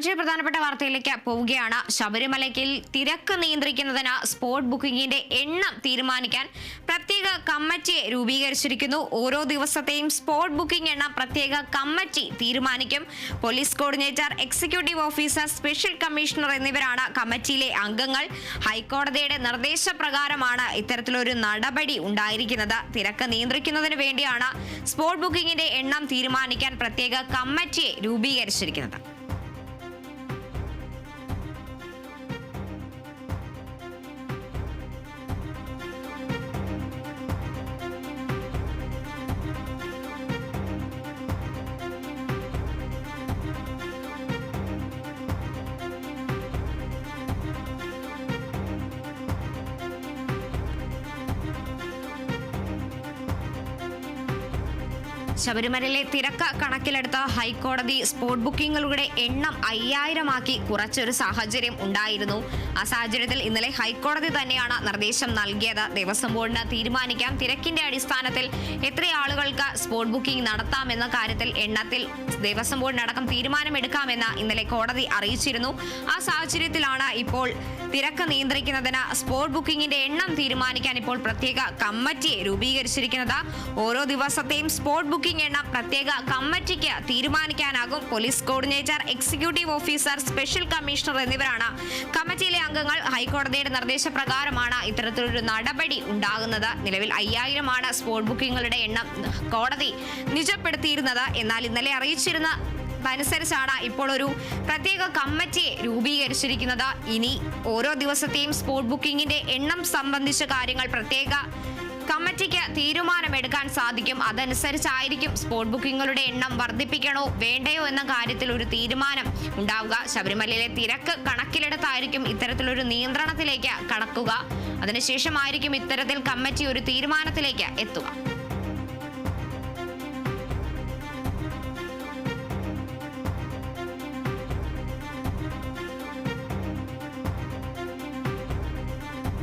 മറ്റൊരു പ്രധാനപ്പെട്ട വാർത്തയിലേക്ക് പോവുകയാണ്. ശബരിമലയ്ക്കിൽ തിരക്ക് നിയന്ത്രിക്കുന്നതിന് സ്പോട്ട് ബുക്കിംഗിന്റെ എണ്ണം തീരുമാനിക്കാൻ പ്രത്യേക കമ്മിറ്റിയെ രൂപീകരിച്ചിരിക്കുന്നു. ഓരോ ദിവസത്തെയും സ്പോട്ട് ബുക്കിംഗ് എണ്ണം പ്രത്യേക കമ്മിറ്റി തീരുമാനിക്കും. Police coordinator executive officer special commissioner എന്നിവരാണ് കമ്മിറ്റിയിലെ അംഗങ്ങൾ. ഹൈക്കോടതിയുടെ നിർദ്ദേശപ്രകാരമാണ് ഇത്തരത്തിലൊരു നടപടി ഉണ്ടായിരിക്കുന്നത്. തിരക്ക് നിയന്ത്രിക്കുന്നതിന് വേണ്ടിയാണ് സ്പോട്ട് ബുക്കിംഗിന്റെ എണ്ണം തീരുമാനിക്കാൻ പ്രത്യേക കമ്മിറ്റിയെ രൂപീകരിച്ചിരിക്കുന്നത്. ശബരിമലയിലെ തിരക്ക് കണക്കിലെടുത്ത് ഹൈക്കോടതി സ്പോട്ട് ബുക്കിംഗുകളുടെ എണ്ണം അയ്യായിരമാക്കി കുറച്ചൊരു സാഹചര്യം ഉണ്ടായിരുന്നു. ആ സാഹചര്യത്തിൽ ഇന്നലെ ഹൈക്കോടതി തന്നെയാണ് നിർദ്ദേശം നൽകിയത്. ദേവസ്വം ബോർഡിന് തീരുമാനിക്കാം. തിരക്കിന്റെ അടിസ്ഥാനത്തിൽ എത്ര ആളുകൾക്ക് സ്പോട്ട് ബുക്കിംഗ് നടത്താമെന്ന കാര്യത്തിൽ എണ്ണത്തിൽ ദേവസ്വം ബോർഡിനടക്കം തീരുമാനമെടുക്കാമെന്ന് ഇന്നലെ കോടതി അറിയിച്ചിരുന്നു. ആ സാഹചര്യത്തിലാണ് ഇപ്പോൾ തിരക്ക് നിയന്ത്രിക്കുന്നതിന് സ്പോട്ട് ബുക്കിംഗിന്റെ എണ്ണം തീരുമാനിക്കാൻ ഇപ്പോൾ പ്രത്യേക കമ്മിറ്റിയെ രൂപീകരിച്ചിരിക്കുന്നത്. ഓരോ ദിവസത്തെയും സ്പോട്ട് ബുക്കിംഗ് എണ്ണം പ്രത്യേക കമ്മിറ്റിക്ക് തീരുമാനിക്കാനാകും. Police coordinator executive officer special commissioner എന്നിവരാണ്. കമ്മിറ്റിയിലെ അംഗങ്ങൾ ഹൈക്കോടതിയുടെ നിർദ്ദേശപ്രകാരമാണ് ഇത്തരത്തിലൊരു നടപടി ഉണ്ടാകുന്നത്. നിലവിൽ അയ്യായിരമാണ് സ്പോട്ട് ബുക്കിങ്ങുകളുടെ എണ്ണം കോടതി നിജപ്പെടുത്തിയിരുന്നത്. എന്നാൽ ഇന്നലെ അറിയിച്ചിരുന്ന അതനുസരിച്ചാണ് ഇപ്പോൾ ഒരു പ്രത്യേക കമ്മിറ്റിയെ രൂപീകരിച്ചിരിക്കുന്നത്. ഇനി ഓരോ ദിവസത്തെയും സ്പോട്ട് ബുക്കിംഗിന്റെ എണ്ണം സംബന്ധിച്ച കാര്യങ്ങൾ പ്രത്യേക കമ്മിറ്റിക്ക് തീരുമാനമെടുക്കാൻ സാധിക്കും. അതനുസരിച്ചായിരിക്കും സ്പോട്ട് ബുക്കിംഗുകളുടെ എണ്ണം വർദ്ധിപ്പിക്കണോ വേണ്ടയോ എന്ന കാര്യത്തിൽ ഒരു തീരുമാനം ഉണ്ടാവുക. ശബരിമലയിലെ തിരക്ക് കണക്കിലെടുത്തായിരിക്കും ഇത്തരത്തിലൊരു നിയന്ത്രണത്തിലേക്ക് കടക്കുക. അതിനുശേഷമായിരിക്കും ഇത്തരത്തിൽ കമ്മിറ്റി ഒരു തീരുമാനത്തിലേക്ക് എത്തുക.